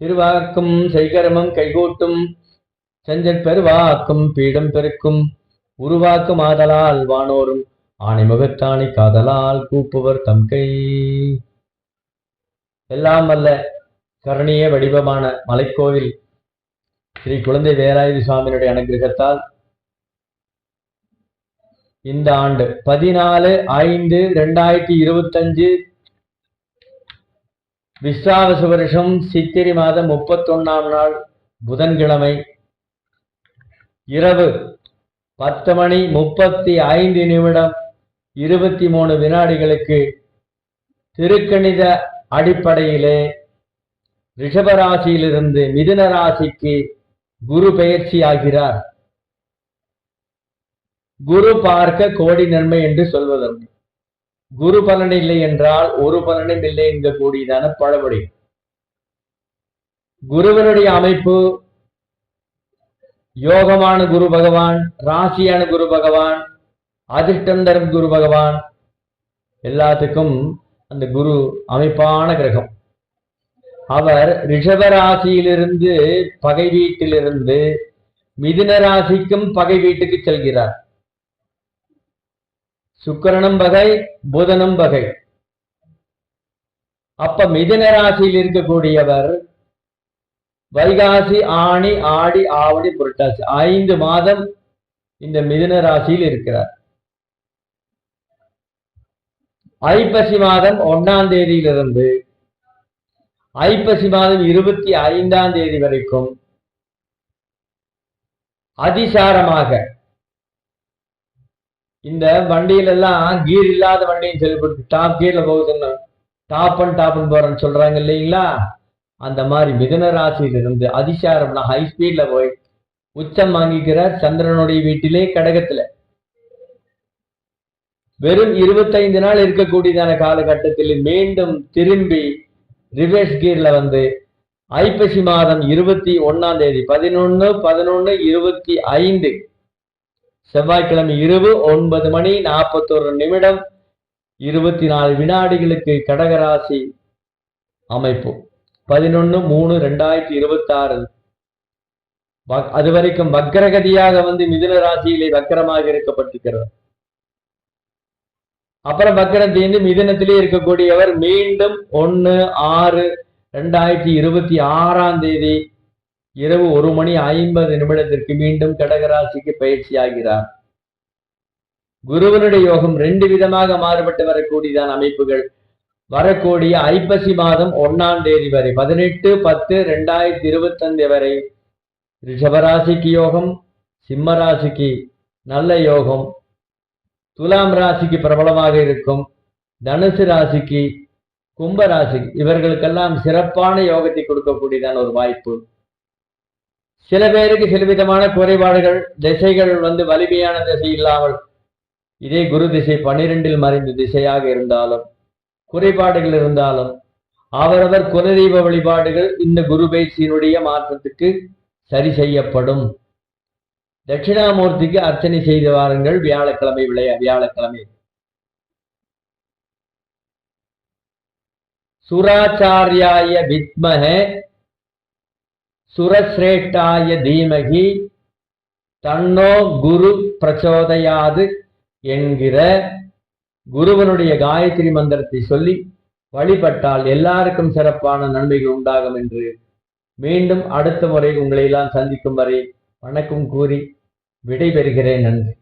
திருவாக்கும் செய்கரமும் கைகூட்டும். செஞ்சன் பெருவாக்கும் பீடம் பெருக்கும். உருவாக்கும் ஆதலால் வானோரும் ஆணை ஆணைமுகத்தாணி காதலால் கூப்புவர் தம் கை. எல்லாம் அல்ல கருணிய வடிவமான மலைக்கோவில். ஸ்ரீ குழந்தை வேலாயுதி சுவாமியினுடைய அனுகிரகத்தால் இந்த ஆண்டு பதினாலு ஐந்து ரெண்டாயிரத்தி இருபத்தஞ்சு விஸ்வாவச வருஷம் சித்திரை மாதம் முப்பத்தொன்னாம் நாள் புதன்கிழமை. இரவு பத்து மணி முப்பத்தி ஐந்து நிமிடம் இருபத்தி மூணு வினாடிகளுக்கு திருக்கணித அடிப்படையிலே ரிஷபராசியிலிருந்து மிதுன ராசிக்கு குரு பெயர்ச்சி ஆகிறார். குரு பார்க்க கோடி நன்மை என்று சொல்வதற்கு குரு பலன் இல்லை என்றால் ஒரு பலனும் இல்லை என்கக்கூடியதான பழமொழி. குருவனுடைய அமைப்பு யோகமான குரு பகவான் ராசியான குரு பகவான் அதிர்ஷ்டம் தரும் குரு பகவான். எல்லாத்துக்கும் அந்த குரு அமைப்பான கிரகம். அவர் ரிஷப ராசியிலிருந்து பகை வீட்டிலிருந்து மிதுன ராசிக்கும் பகை வீட்டுக்கு செல்கிறார். சுக்கரனும் பகை புதனும் பகை. அப்ப மிதுன ராசியில் இருக்கக்கூடியவர் வைகாசி ஆணி ஆடி ஆவணி புரட்டாசி. ஐந்து மாதம் இந்த மிதுன ராசியில் இருக்கிறார். ஐப்பசி மாதம் ஒன்னாம் தேதியிலிருந்து ஐப்பசி மாதம் இருபத்தி ஐந்தாம் தேதி வரைக்கும் அதிசாரமாக இந்த வண்டியில எல்லாம் கீர் இல்லாத வண்டின்னு சொல்லி டாப் கீர்ல போகுதுன்னு டாப் அண்ட் டாப்னு போறேன்னு சொல்றாங்க இல்லைங்களா? அந்த மாதிரி மிதன ராசியில இருந்து அதிசாரம்னா ஹை ஸ்பீட்ல போய் உச்சம் வாங்கிக்கிறார் சந்திரனுடைய வீட்டிலே கடகத்துல. வெறும் இருபத்தைந்து நாள் இருக்கக்கூடியதான காலகட்டத்தில் மீண்டும் திரும்பி ரிவர்ஸ் கீர்ல வந்து ஐப்பசி மாதம் இருபத்தி ஒன்னாம் தேதி பதினொன்னு பதினொன்னு இருபத்தி ஐந்து செவ்வாய்க்கிழமை இரவு ஒன்பது மணி நாற்பத்தொரு நிமிடம் இருபத்தி நாலு வினாடிகளுக்கு கடகராசி அமைப்பு. பதினொன்னு மூணு ரெண்டாயிரத்தி இருபத்தி ஆறு அது வரைக்கும் வக்கரகதியாக வந்து மிதுன ராசியிலே வக்கரமாக இருக்கப்பட்டிருக்கிறது. அப்புறம் வக்கரம் தீர்ந்து மிதுனத்திலே இருக்கக்கூடியவர் மீண்டும் ஒன்னு ஆறு ரெண்டாயிரத்தி இருபத்தி ஆறாம் தேதி இரவு ஒரு மணி ஐம்பது நிமிடத்திற்கு மீண்டும் கடகராசிக்கு பயிற்சி ஆகிறார் குருவனுடைய யோகம் ரெண்டு விதமாக மாறுபட்டு வரக்கூடியதான் அமைப்புகள். வரக்கூடிய ஐப்பசி மாதம் ஒன்னாம் தேதி வரை பதினெட்டு பத்து ரெண்டாயிரத்தி இருபத்தி அஞ்சு வரை ரிஷபராசிக்கு யோகம் சிம்ம ராசிக்கு நல்ல யோகம் துலாம் ராசிக்கு பிரபலமாக இருக்கும் தனுசு ராசிக்கு கும்ப ராசி இவர்களுக்கெல்லாம் சிறப்பான யோகத்தை கொடுக்கக்கூடியதான ஒரு வாய்ப்பு. சில பேருக்கு சில விதமான குறைபாடுகள் திசைகள் வந்து வலிமையான திசை இல்லாமல் இதே குரு திசை பன்னிரெண்டில் மறைந்த திசையாக இருந்தாலும் குறைபாடுகள் இருந்தாலும் அவரவர் குலதெய்வ வழிபாடுகள் இந்த குரு பயிற்சியினுடைய மாற்றத்துக்கு சரி செய்யப்படும். தட்சிணாமூர்த்திக்கு அர்ச்சனை செய்து வாருங்கள். வியாழக்கிழமை விளைய வியாழக்கிழமை. சுராச்சாரியாய வித்மக சுரசிரேஷ்டாய தீமகி தன்னோ குரு பிரச்சோதையாது என்கிற குருவனுடைய காயத்ரி மந்திரத்தை சொல்லி வழிபட்டால் எல்லாருக்கும் சிறப்பான நன்மைகள் உண்டாகும் என்று மீண்டும் அடுத்த முறை உங்களை எல்லாம் சந்திக்கும் வரை வணக்கம் கூறி விடைபெறுகிறேன் நன்றி.